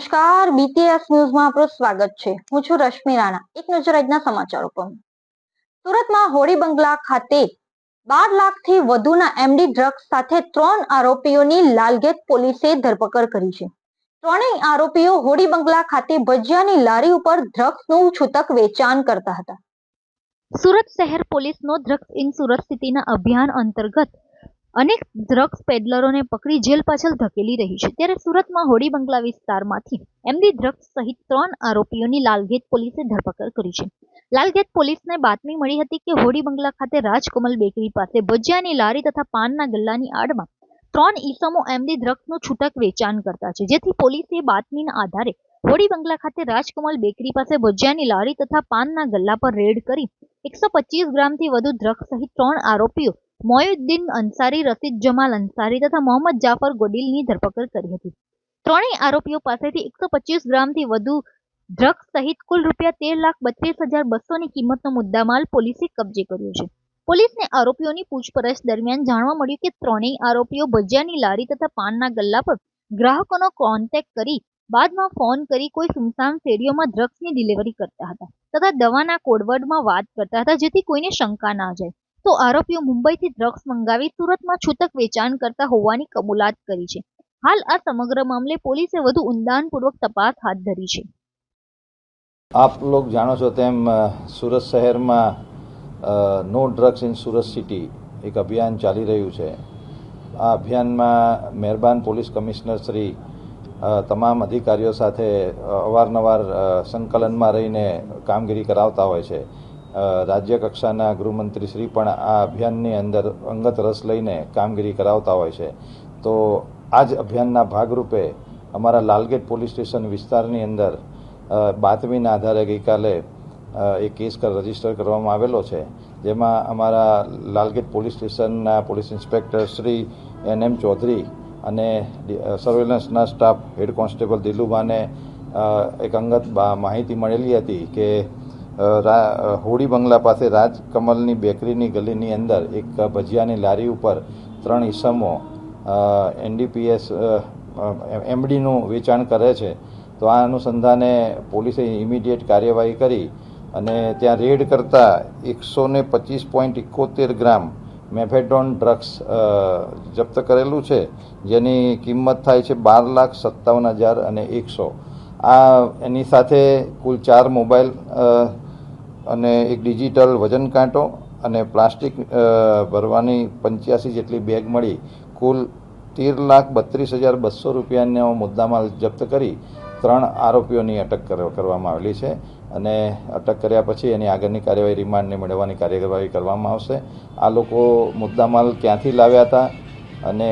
નમસ્કાર બીટીએસ ન્યૂઝમાં આપનું સ્વાગત છે. હું છું રશ્મિ રાણા. એક નજર આજના સમાચારો પર. સુરતમાં હોળી બંગલા ખાતે બાર લાખથી વધુના એમડી ડ્રગ્સ સાથે ત્રણ આરોપીઓની લાલગેટ પોલીસે ધરપકડ કરી છે. ત્રણેય આરોપીઓ હોળી બંગલા ખાતે ભજીયાની લારી ઉપર ડ્રગ્સનું છૂટક વેચાણ કરતા હતા. સુરત શહેર પોલીસનો ડ્રગ્સ ઇન સુરત સ્થિતિના અભિયાન અંતર્ગત અનેક ડ્રગ્સ પેડલરોને પકડી જેલ પાછળ ધકેલી રહી છે. ત્યારે સુરતમાં હોડી બંગલા વિસ્તારમાંથી એમડી ડ્રગ્સ સહિત ત્રણ આરોપીઓની લાલગેટ પોલીસે ધરપકડ કરી છે. લાલગેટ પોલીસને બાતમી મળી હતી કે હોડી બંગલા ખાતે રાજકમલ બેકરી પાસે ભજીયાની લારી તથા પાનના ગલ્લાની આડમાં ત્રણ ઈસમો એમડી ડ્રગ્સનું છૂટક વેચાણ કરતા છે. જેથી પોલીસે બાતમીના આધારે હોડી બંગલા ખાતે રાજકમલ બેકરી પાસે ભજીયાની લારી તથા પાનના ગલ્લા પર રેડ કરી એકસો પચીસ ગ્રામથી વધુ ડ્રગ્સ સહિત ત્રણ આરોપીઓ મોયુદ્દીન અંસારી રસીદ જમાલ અંસારી તથા મોહમ્મદ જાફર ગોડિલની ધરપકડ કરી હતી. ત્રણેય આરોપીઓ પાસેથી એકસો પચીસ ગ્રામથી વધુ ડ્રગ્સ સહિત કુલ રૂપિયા તેર લાખ બત્રીસ હજાર બસોની કિંમતનો મુદ્દામાલ પોલીસે કબજે કર્યો છે. પોલીસને આરોપીઓની પૂછપરછ દરમિયાન જાણવા મળ્યું કે ત્રણેય આરોપીઓ ભજીયાની લારી તથા પાનના ગલ્લા પર ગ્રાહકોનો કોન્ટેક્ટ કરી બાદમાં ફોન કરી કોઈ સુમસામ શેરીઓમાં ડ્રગ્સની ડિલિવરી કરતા હતા તથા દવાના કોડવર્ડમાં વાત કરતા હતા જેથી કોઈને શંકા ના જાય. તો આરોપીઓ મુંબઈથી ડ્રગ્સ મંગાવી સુરતમાં છૂટક વેચાણ કરતા હોવાની કબૂલાત કરી છે. હાલ આ સમગ્ર મામલે પોલીસે વધુ ઊંડાણપૂર્વક તપાસ હાથ ધરી છે. આપ લોક જાણો છો તેમ સુરત શહેરમાં no drugs in Surat city એક અભિયાન ચાલી રહ્યું છે. આ અભિયાનમાં મહેરબાન પોલીસ કમિશનર શ્રી તમામ અધિકારીઓ સાથે અવારનવાર સંકલનમાં રહીને કામગીરી કરાવતા હોય છે. રાજ્ય કક્ષાના ગૃહમંત્રી શ્રી પણ આ અભિયાનની અંદર અંગત રસ લઈને કામગીરી કરાવતા હોય છે. તો આ જ અભિયાનના ભાગરૂપે અમારા લાલગેટ પોલીસ સ્ટેશન વિસ્તારની અંદર બાતમીના આધારે ગઈકાલે એક કેસ રજિસ્ટર કરવામાં આવેલો છે. જેમાં અમારા લાલગેટ પોલીસ સ્ટેશનના police inspector Shri N M Chaudhary અને સર્વેલન્સના સ્ટાફ હેડ કોન્સ્ટેબલ દિલુબાને એક અંગત માહિતી મળેલી હતી કે હોડી બંગલા પાસે રાજકમલની બેકરીની ગલીની અંદર એક ભજીયાની લારી ઉપર ત્રણ ઈસમો એનડીપીએસ એમડીનું વેચાણ કરે છે. તો આ અનુસંધાને પોલીસે ઇમિડિયેટ કાર્યવાહી કરી અને ત્યાં રેડ કરતા એકસો ને પચીસ પોઈન્ટ ઇકોતેર ગ્રામ મેફેડોન ડ્રગ્સ જપ્ત કરેલું છે, જેની કિંમત થાય છે બાર લાખ સત્તાવન હજાર અને એકસો. આ એની સાથે કુલ ચાર મોબાઈલ અને એક ડિજિટલ વજન કાંટો અને પ્લાસ્ટિક ભરવાની પંચ્યાસી જેટલી બેગ મળી, કુલ તેર લાખ બત્રીસ હજાર બસો રૂપિયાનો મુદ્દામાલ જપ્ત કરી ત્રણ આરોપીઓની અટક કર- કરવામાં આવેલી છે અને અટક કર્યા પછી એની આગળની કાર્યવાહી રિમાન્ડને મેળવવાની કાર્યવાહી કરવામાં આવશે. આ લોકો મુદ્દામાલ ક્યાંથી લાવ્યા હતા? અને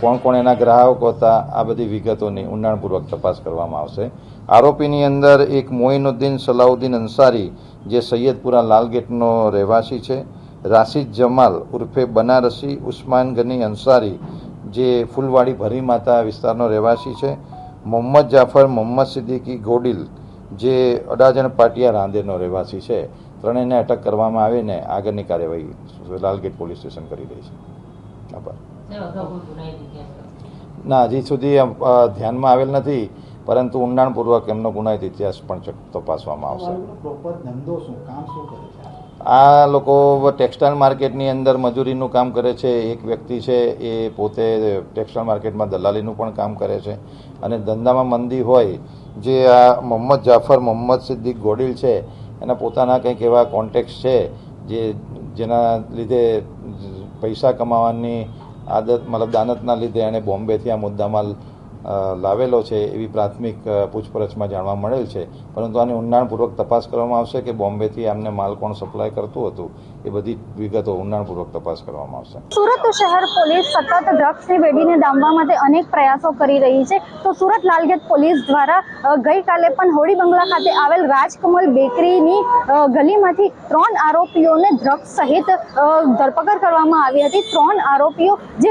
કોણ કોણ એના ગ્રાહકો હતા, આ બધી વિગતોની ઊંડાણપૂર્વક તપાસ કરવામાં આવશે. આરોપીની અંદર એક મોઇનુદ્દીન સલાઉદ્દીન અંસારી, જે સૈયદપુરા લાલગેટનો રહેવાસી છે. રાશિદ જમાલ ઉર્ફે બનારસી ઉસ્માન ગની અંસારી, જે ફૂલવાડી ભરી માતા વિસ્તારનો રહેવાસી છે. મોહમ્મદ જાફર મોહમ્મદ સિદ્દીકી ગોડિલ, જે અડાજણ પાટિયા રાંદેરનો રહેવાસી છે. ત્રણેયને અટક કરવામાં આવીને આગળની કાર્યવાહી લાલગેટ પોલીસ સ્ટેશન કરી રહી છે. આભાર ના હજી સુધી ધ્યાનમાં આવેલ નથી પરંતુ ઊંડાણપૂર્વક એમનો ગુનાહિત ઇતિહાસ પણ તપાસવામાં આવશે. પ્રોપર ધંધો શું? કામ શું કરે છે? આ લોકો ટેક્સટાઇલ માર્કેટની અંદર મજૂરીનું કામ કરે છે. એક વ્યક્તિ છે એ પોતે ટેક્સટાઇલ માર્કેટમાં દલાલીનું પણ કામ કરે છે. અને ધંધામાં મંદી હોય જે આ મોહમ્મદ જાફર મોહમ્મદ સિદ્દીક ગોડિલ છે એના પોતાના કંઈક એવા કોન્ટેક્ટ છે જે જેના લીધે પૈસા કમાવાની આદત મતલબ દાનતના લીધે એણે બોમ્બેથી આ મુદ્દામાલ અ, લાવેલો છે એવી પ્રાથમિક પૂછપરછમાં જાણવા મળેલ છે. પરંતુ આની ઊંડાણપૂર્વક તપાસ કરવામાં આવશે કે બોમ્બેથી આમને માલ કોણ સપ્લાય કરતું હતું? એ બધી વિગતો ઊંડાણપૂર્વક તપાસ કરવામાં આવશે. સુરત શહેર પોલીસ સતત ડ્રગ્સની વેડીને ડામવા માટે અનેક પ્રયાસો કરી રહી છે. તો સુરત લાલગેટ પોલીસ દ્વારા ગઈકાલે પણ હોળી બંગલા ખાતે આવેલ રાજકમલ બેકરીની ગલીમાંથી ત્રણ આરોપીઓને ડ્રગ્સ સહિત ધરપકડ કરવામાં આવી હતી. ત્રણ આરોપીઓ જે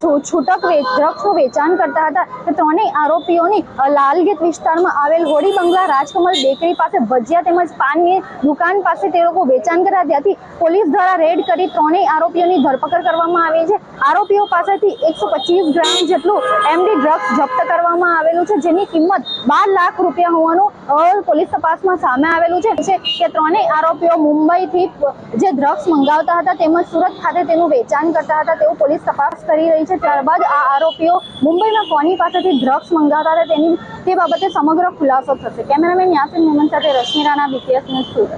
છૂટક ડ્રગ્સનું વેચાણ કરતા હતા. ત્રણેય આરોપીઓની લાલગીત વિસ્તારમાં આવેલ હોડી બંગલા રાજકમલ બેકરી પાસે ભજીયા તેમજ પાનની દુકાન પાસે તે લોકો વેચાણ કર્યા ત્યાંથી પોલીસ દ્વારા રેડ કરી ત્રણેય આરોપીઓની ધરપકડ કરવામાં આવી છે. આરોપીઓ પાસેથી એકસો ગ્રામ જેટલું એમડી ડ્રગ્સ જપ્ત કરવામાં આવેલું છે, જેની કિંમત બાર લાખ રૂપિયા હોવાનું પોલીસ તપાસમાં સામે આવેલું છે. કે ત્રણેય આરોપીઓ મુંબઈથી જે ડ્રગ્સ મંગાવતા હતા તેમજ સુરત ખાતે તેનું વેચાણ કરતા હતા તેવું પોલીસ તપાસ કરી રહી છે. ત્યારબાદ આ આરોપીઓ મુંબઈમાં કોની પાસેથી ડ્રગ્સ મંગાવતા હતા, તેની તે બાબતે સમગ્ર ખુલાસો થશે. કેમેરામેન યાસિન મેમન સાથે રશ્મિ રાણા બીપીએસ ન્યૂઝ સુરત